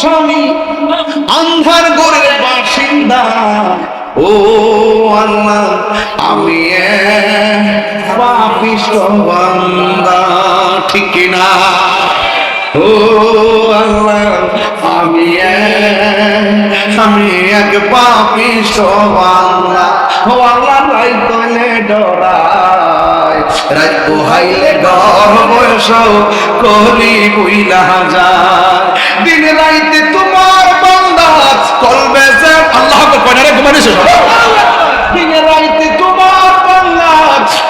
স্বামী, আন্ধার ঘরের বাসিন্দা। ও আল্লাহ, আমি বান্দা, ঠিক কিনা ও আল্লাহ, আমি আমি এক পাপিষ্ট বান্দা। ও আল্লাহ রাই তলে ডরাই রাই পোহাইলে ডর বয়স কলি বুইলা যায়।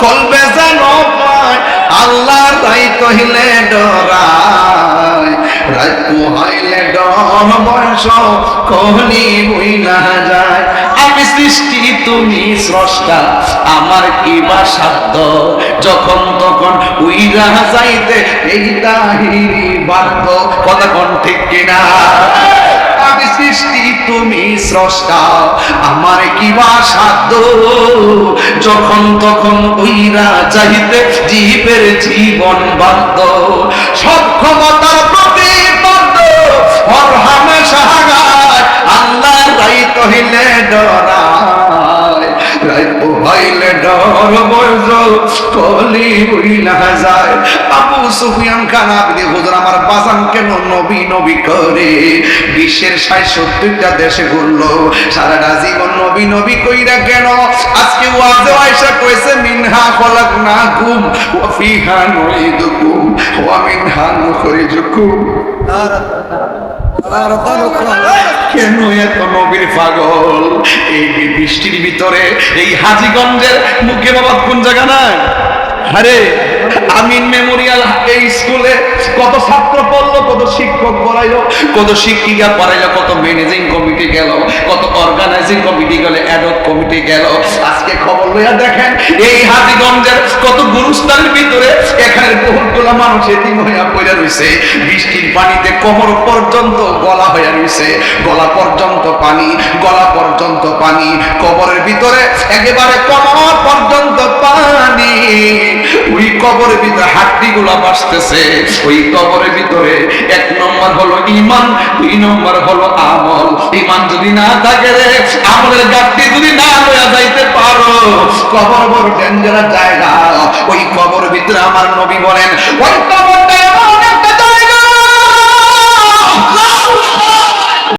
কলবে যেন পায় আল্লাহ রাই কহিলে ডরায়। রাত পোহাইলে ডর বয়স কহলি বইলা যায়। আমি সৃষ্টি, তুমি স্রষ্টা, আমার কি বা সাধ্য? যখন তখন উইরা যাইতে এই তাহিরি বাধ্য, কথা কোন ঠিক কিনা? আমি সৃষ্টি, তুমি স্রষ্টা, আমার কি বা সাধ্য? চাইতে জীবের জীবন বাধ্য। সব ক্ষমতার প্রতিবদ্ধ হর হামেশা গায় আল্লাহ রাই কহিলে ডরায়। রাই পোহাইলে ডর বয়স কলি বইলা যায়। আবু সুফিয়ান খান আমার বাজান কেন নবী নবী করে? বিশ্বের ষাট সত্তরটা দেশে ঘুরলো। সারাটা জীবন নবী নবী কইরা কেন? আজকে ওয়াজে আয়সা কইছে, মিনহা ফিহা নুইদুকুম ওয়া মিনহা নুখরিজুকুম কেন এত নবীর পাগল? এই বৃষ্টির ভিতরে, এই হাজিগঞ্জের মুখে বাবা কোন জায়গা না আরে আমিন মেমোরিয়াল এই স্কুলে কত ছাত্র পড়ল, কত শিক্ষক পড়াইলো, কত শিক্ষিকা পড়াইলো, কত ম্যানেজিং কমিটি গেল, কত অর্গানাইজিং কমিটি গেল, অ্যাডক কমিটি গেল। আজকে খবর লইয়া দেখেন, এই হাজিগঞ্জের কত গুরুস্থানের ভিতরে এখানে বহুতগুলা মানুষ এতিম হইয়া পড়ে রইছে। বৃষ্টির পানিতে কোমর পর্যন্ত গলা হইয়া রইছে। গলা পর্যন্ত পানি, গলা পর্যন্ত পানি। কবরের ভিতরে একেবারে কোমর পর্যন্ত পানি। ওই কবরের ভিতরে হাড্ডি গুলা বাসতেছে ওই কবরের ভিতরে এক নম্বর হলো ইমান দুই নম্বর হলো আমল। ইমান যদি না থাকে রে, আমলের গাড়ি যদি না লয়া যাইতে পারো। কবর বড় ডেঞ্জারাস জায়গা। ওই কবর ভিতরে আমার নবী বলেন